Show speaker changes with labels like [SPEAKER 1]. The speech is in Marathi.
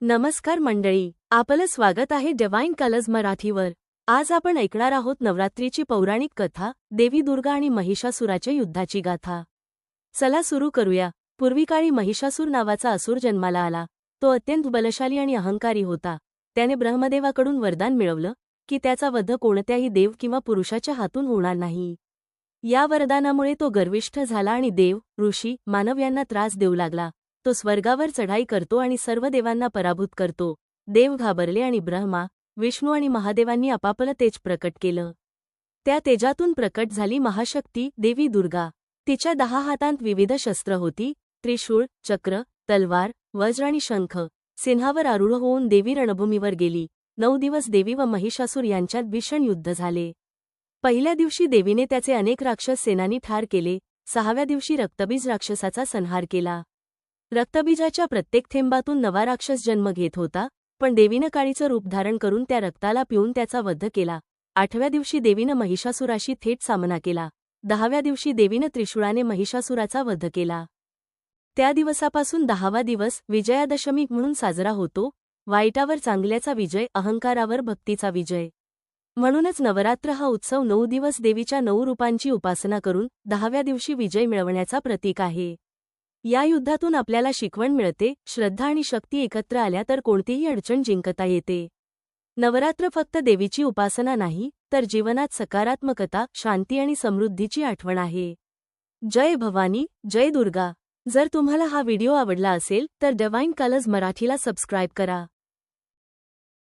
[SPEAKER 1] नमस्कार मंडळी आपलं स्वागत आहे डिवाइन कलर्स मराठीवर. आज आपण ऐकणार आहोत नवरात्रीची पौराणिक कथा देवी दुर्गा आणि महिषासुराच्या युद्धाची गाथा. चला सुरू करूया. पूर्वीकाळी महिषासूर नावाचा असुर जन्माला आला. तो अत्यंत बलशाली आणि अहंकारी होता. त्याने ब्रह्मदेवाकडून वरदान मिळवलं की त्याचा वध कोणत्याही देव किंवा पुरुषाच्या हातून होणार नाही. या वरदानामुळे तो गर्विष्ठ झाला आणि देव ऋषी मानव यांना त्रास देऊ लागला. तो स्वर्गावर चढाई करतो आणि सर्व देवांना पराभूत करतो. देव घाबरले आणि ब्रह्मा विष्णू आणि महादेवांनी आपापलं तेज प्रकट केलं. त्या तेजातून प्रकट झाली महाशक्ती देवी दुर्गा. तिच्या दहा हातांत विविध शस्त्र होती त्रिशूळ चक्र तलवार वज्र आणि शंख. सिन्हावर आरूढ होऊन देवी रणभूमीवर गेली. नऊ दिवस देवी व महिषासूर यांच्यात भीषण युद्ध झाले. पहिल्या दिवशी देवीने त्याचे अनेक राक्षस सेनानी ठार केले. सहाव्या दिवशी रक्तबीज राक्षसाचा संहार केला. रक्तबीजाच्या प्रत्येक थेंबातून नवा राक्षस जन्म घेत होता पण देवीनं काळीचं रूप धारण करून त्या रक्ताला पिऊन त्याचा वध केला. आठव्या दिवशी देवीनं महिषासुराशी थेट सामना केला. दहाव्या दिवशी देवीनं त्रिशूळाने महिषासुराचा वध केला. त्या दिवसापासून दहावा दिवस विजयादशमी म्हणून साजरा होतो वाईटावर चांगल्याचा विजय अहंकारावर भक्तीचा विजय. म्हणूनच नवरात्र हा उत्सव नऊ दिवस देवीच्या नऊ रूपांची उपासना करून दहाव्या दिवशी विजय मिळवण्याचा प्रतीक आहे. या युद्धातून आपल्याला शिकवण मिळते श्रद्धा आणि शक्ती एकत्र आल्या तर कोणतीही अडचण जिंकता येते. नवरात्र फक्त देवीची उपासना नाही तर जीवनात सकारात्मकता शांती आणि समृद्धीची आठवण आहे. जय भवानी जय दुर्गा. जर तुम्हाला हा व्हिडिओ आवडला असेल तर डवाईन कलर्स मराठीला सबस्क्राईब करा.